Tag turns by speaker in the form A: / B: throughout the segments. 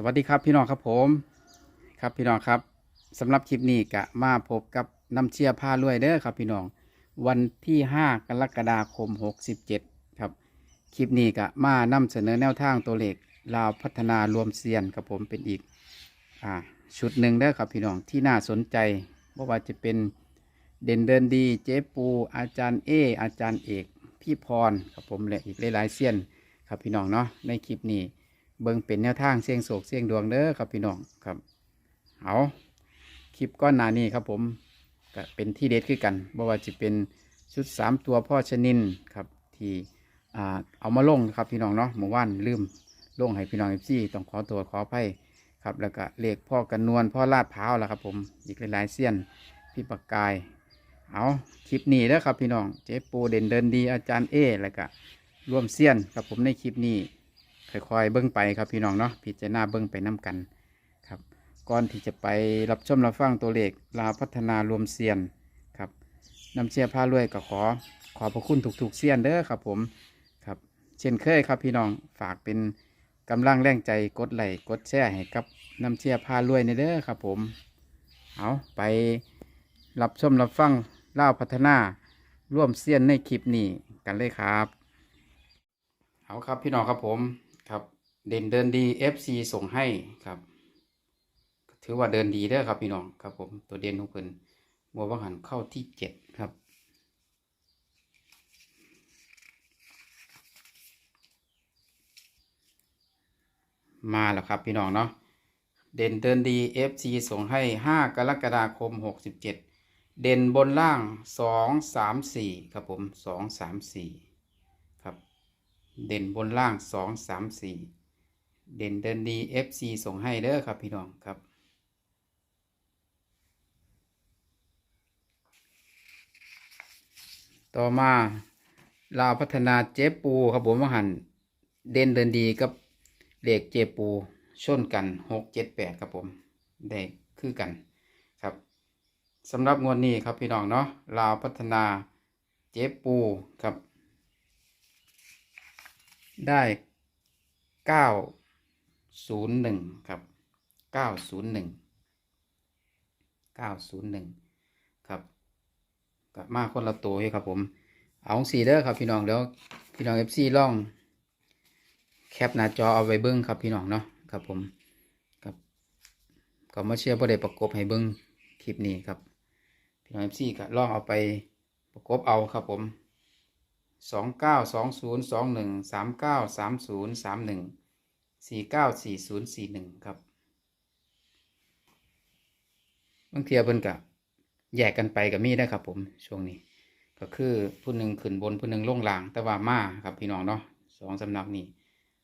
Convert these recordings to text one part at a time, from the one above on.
A: สวัสดีครับพี่น้องครับผมครับพี่น้องครับสำหรับคลิปนี้กะมาพบกับน้ำเชียร์ผ้ารวยเด้อครับ พี่น้องวันที่ 5 กรกฎาคม 67 ครับคลิปนี้กะมานำเสนอแนวทางตัวเลขลาวพัฒนารวมเซียนครับผมเป็นอีกอ่าชุดหนึ่งเด้อครับพี่น้องที่น่าสนใจเพราะว่าจะเป็นเด่นเดินดีเจ๊ปูอาจารย์เอ อาจารย์เอกพี่พรครับผมและอีกหลายๆเซียนครับพี่น้องเนาะในคลิปนี้ เบิ่งเป็นแนวทางเสี่ยงโศกเสี่ยงดวงเด้อครับพี่น้องครับเอาคลิปก้อนหนานี้ครับผมก็เป็นที่เด็ดคือกันบ่ว่าจะเป็นชุดสามตัวพ่อชนินครับที่เอามาลงครับพี่น้องเนาะเมื่อวานลืมลงให้พี่น้องเอฟซีต้องขอตัวขออภัยครับแล้วก็เลขพ่อกันนวลพ่อลาดพร้าแล้วครับผมอีกหลายๆเสี้ยนพี่ปากกายเอาคลิปนี้แล้วครับพี่น้องเจ๊ปูเด่นเดินดีอาจารย์เอแล้วก็ร่วมเสี้ยนครับผมในคลิปนี้ ค่อยๆเบิ้งไปครับพี่น้องเนาะพิจารณาเบิ้งไปน้กันครับก่อนที่จะไปรับชมรับฟังตัวเลขลาพัฒนารวมเซียนครับนำเชียร์ผ้ารวยก็ขอขอบพระคุณถูกๆเซียนเด้อครับผมครับ เช่นเคยครับพี่น้องฝากเป็นกำลังแรงใจกดไลค์กดแชร์ให้กับนำเชียร์ผ้ารวยในเด้อครับผมเอาไปรับชมรับฟังลาพัฒนาร่วมเซียนในคลิปนี้กันเลยครับ เอาครับพี่น้องครับผม เด่นเดินดี FC ส่งให้ครับ ถือว่าเดินดีเด้อครับพี่น้องครับผมตัวเด่นของเพิ่นบัววังหันเข้าที่เจ็ดครับมาแล้วครับพี่น้องเนาะเด่นเดินดี FC ส่งให้ 5 กรกฎาคม 67 เด่นบนล่าง 2 3 4 ครับผม 2 3 4 ครับ เด่นบนล่าง 2 3 4 เด่นเดินดี FC ส่งให้เด้อครับพี่น้องครับ ต่อมาลาวพัฒนาเจ๊ปูครับผมว่าหันเด่นเดินดีกับเลขเจปูชนกันหกเจ็ดแปดครับผมได้คือกันครับสำหรับงวดนี้ครับพี่น้องเนาะลาวพัฒนาเจ๊ปูครับ ได้เก้า ศูนย์หนึ่งครับเก้าศูนย์หนึ่งเก้าศูนย์หนึ่งครับกับมาคนละตัวให้ครับผม เอาสีเด้อครับพี่น้องเดี๋ยวพี่น้องเอฟซีล่อง แคปหน้าจอเอาไว้เบิ้งครับพี่น้องเนาะครับผมครับก็มาเชื่อประเดี๋ประกบให้เบิ้งคลิปนี้ครับพี่น้องเอฟซีก็ล่องเอาไปประกบเอาครับผมสองเก้าสองศูนย์สองหนึ่งสามเก้าสามศูนย์สามหนึ่ง สี่เก้าสี่ศูนย์สี่หนึ่งครับบางเทียเพิ่นกะแยกกันไปกับมีได้ครับ ผมช่วงนี้ ก็คือผู้หนึ่งขึ้นบนผู้หนึ่งล่งล่าง แต่ว่ามาครับพี่น้องเนาะสองสำนักนี้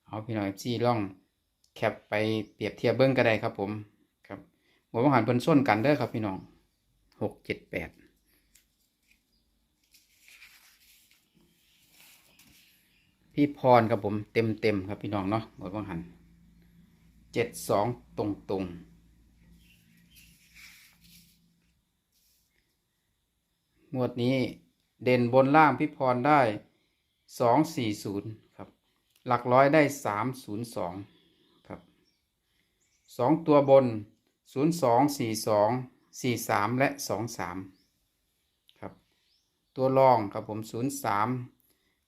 A: เอาพี่น้องเอฟซีล่องแคปไปเปรียบเทียบเบิ้งก็ได้ครับผมครับหัววังหันเพิ่นส้นกันเด้อครับพี่น้องหกเจ็ดแปด พี่พรครับผมเต็มเต็มครับพี่น้องเนาะหัววังหันเจ็ดสองตรงตรงงวดนี้เด่นบนล่างพี่พรได้สองสี่ศูนย์ครับ หลักร้อยได้สามศูนย์สองครับสองตัวบนศูนย์สองสี่สองสี่สามและสองสามครับ ตัวรองครับผมศูนย์สาม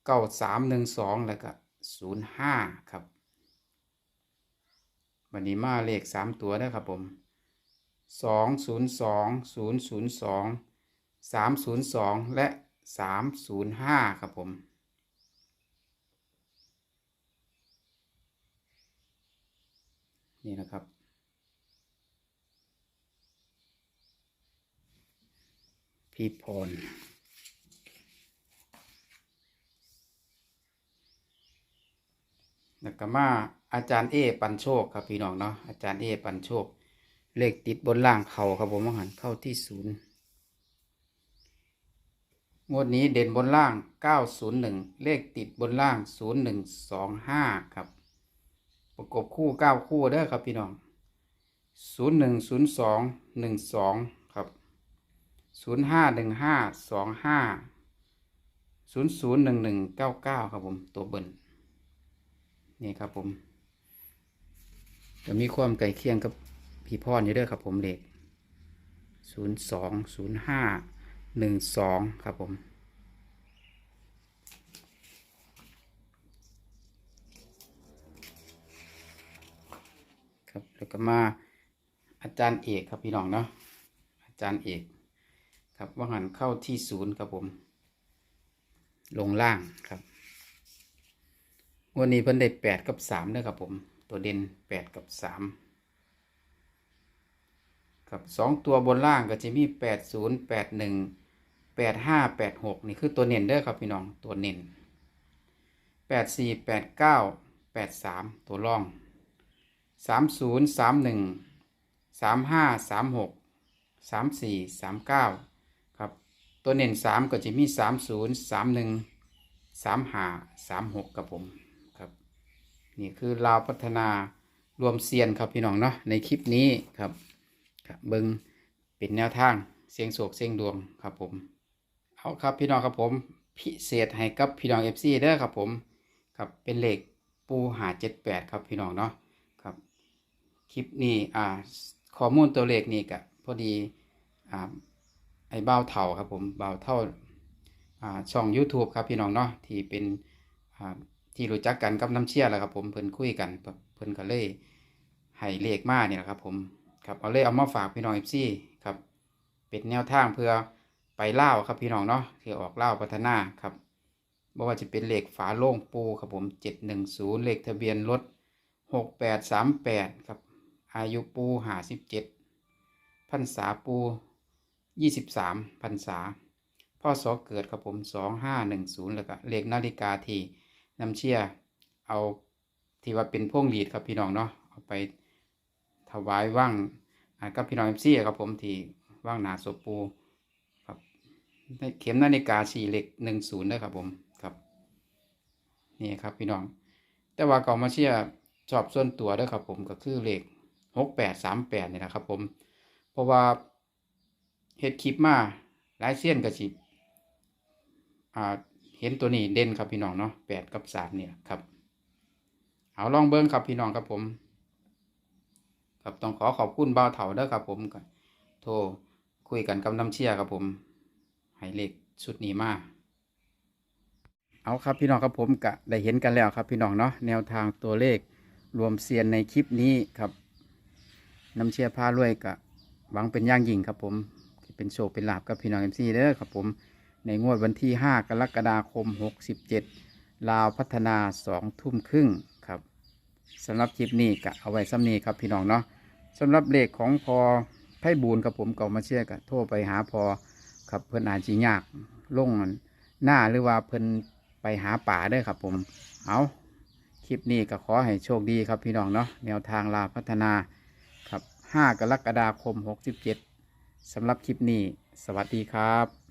A: เก้าสามหนึ่งสองแล้วก็ศูนย์ห้าครับ วันนี้มาเลขสามตัวนะครับผมสองศูนย์สองศูนย์ศูนย์สองสามศูนย์สองและสามศูนย์ห้าครับผมนี่นะครับ พี่พร แล้วก็มาอาจารย์เอปันโชคครับพี่น้องเนาะอาจารย์เอปันโชค เลขติดบนล่างเข่าครับผมหันเข้าที่ศูนย์งวดนี้เด่นบนล่าง 901 เลขติดบนล่าง 0125 ครับ ประกบคู่ 9 คู่เด้อครับพี่น้อง 0102 12 ครับ 0515 25 0011 99 ครับผม ตัวเบิ้ นี่ครับผมจะมีความใกล้เคียงกับพี่พรออยู่เด้อครับผมเลขศูนย์สองศูนย์ห้าหนึ่งสองครับผมครับแล้วก็มาอาจารย์เอกครับพี่น้องเนาะอาจารย์เอกครับว่าหันเข้าที่ศูนย์ครับผม ลงล่างครับ วันนี้เพิ่นได้แปดกับสามเด้อครับผม ตัวเด่นแปดกับสามครับสองตัวบนล่างก็จะมีแปดศูนย์แปดหนึ่งแปดห้าแปดหกนี่คือตัวเน้นเด้อครับพี่น้องตัวเน้นแปดสี่แปดเก้าแปดสามตัวร่องสามศูนย์สามหนึ่งสามห้าสามหกสามสี่สามเก้าครับตัวเน้นสามก็จะมีสามศูนย์สามหนึ่งสามห้าสามหกครับผม นี่คือลาวพัฒนารวมเซียนครับพี่น้องเนาะในคลิปนี้ครับครับเบิงเป็นแนวทางเสียงโศกเสียงดวงครับผมเอาครับพี่น้องครับผมพิเศษให้กับพี่น้องเอฟซีเด้อครับผมครับเป็นเลขปูหาเจ็ดแปดครับพี่น้องเนาะครับคลิปนี้อ่าข้อมูลตัวเลขนี่กะพอดีอ่าไอ้เบ้าเท่าครับผมเบ้าเท่าอ่าช่อง YouTube ครับพี่น้องเนาะที่เป็นอ่า ที่รู้จักกันกับน้ำเชี่ยแหละครับ ผมเพิ่นคุยกันเพิ่นก็เลยให้เลขมาเนี่ยแหละครับ ผมครับเอาเลยเอามาฝากพี่น้องเอฟซีครับเป็นแนวทางเพื่อไปเล่าครับพี่น้องเนาะที่ออกเล่าพัฒนาครับบ่ว่าจะเป็นเลขฝาโล่งปูครับผมเจ็ดหนึ่งศูนย์เลขทะเบียนรถหกแปดสามแปดครับ อายุปูหาสิบเจ็ดพรรษาปูยี่สิบสามพรรษาพ่อสอเกิดครับผมสองห้าหนึ่งศูนย์แล้วก็เลขนาฬิกาที่ นำเชี่ยเอาที่ว่าเป็นพวงหลีดครับพี่น้องเนาะเอาไปถวายว่างกับพี่น้องเอฟซีครับผมที่ว่างหนาศพปูครับได้เข็มนาฬิกาสี่เหล็กหนึ่งศูนย์นะครับผมครับนี่ครับพี่น้อง แต่ว่าเก่ามาเชี่ยชอบส่วนตัวด้วยครับผมก็คือเหลขหกแปดสามแปดนี่แหละครับผมเพราะว่าเฮ็ดคลิปมาหลายเส้นกับสิอ่า เห็นตัวนี้เด่นครับพี่น้องเนาะแปดกับสามเนี่ยครับ เอาลองเบิ้งครับพี่น้องครับผม ครับต้องขอขอบคุณบ่าวเถาเด้อครับผมก็โทรคุยกันกับน้ำเชียร์ครับผมให้เลขชุดนี้มาเอาครับพี่น้องครับผมกะได้เห็นกันแล้วครับพี่น้องเนาะแนวทางตัวเลขรวมเซียนในคลิปนี้ครับน้ำเชียร์พารวยกะหวังเป็นย่างยิ่งครับผมเป็นโชคเป็นลาบกับพี่น้องเอ็มซีเด้อครับผม ในงวดวันที่ 5 กรกฎาคม 67 ลาวพัฒนา2ทุ่มครึ่งครับสำหรับคลิปนี้กะเอาไว้ซ้ำนี้ครับพี่น้องเนาะสำหรับเลขของพอไพ่บูนครับผมเก่ามาเชียร์กะโทรไปหาพอครับเพิ่อนอาจจียากลงหน้าหรือว่าเพิ่อนไปหาป่าเด้ครับผมเอาคลิปนี้ก็ขอให้โชคดีครับพี่น้องเนาะแนวทางลาวพัฒนาครับ 5 กรกฎาคม 67สำหรับคลิปนี้ สวัสดีครับ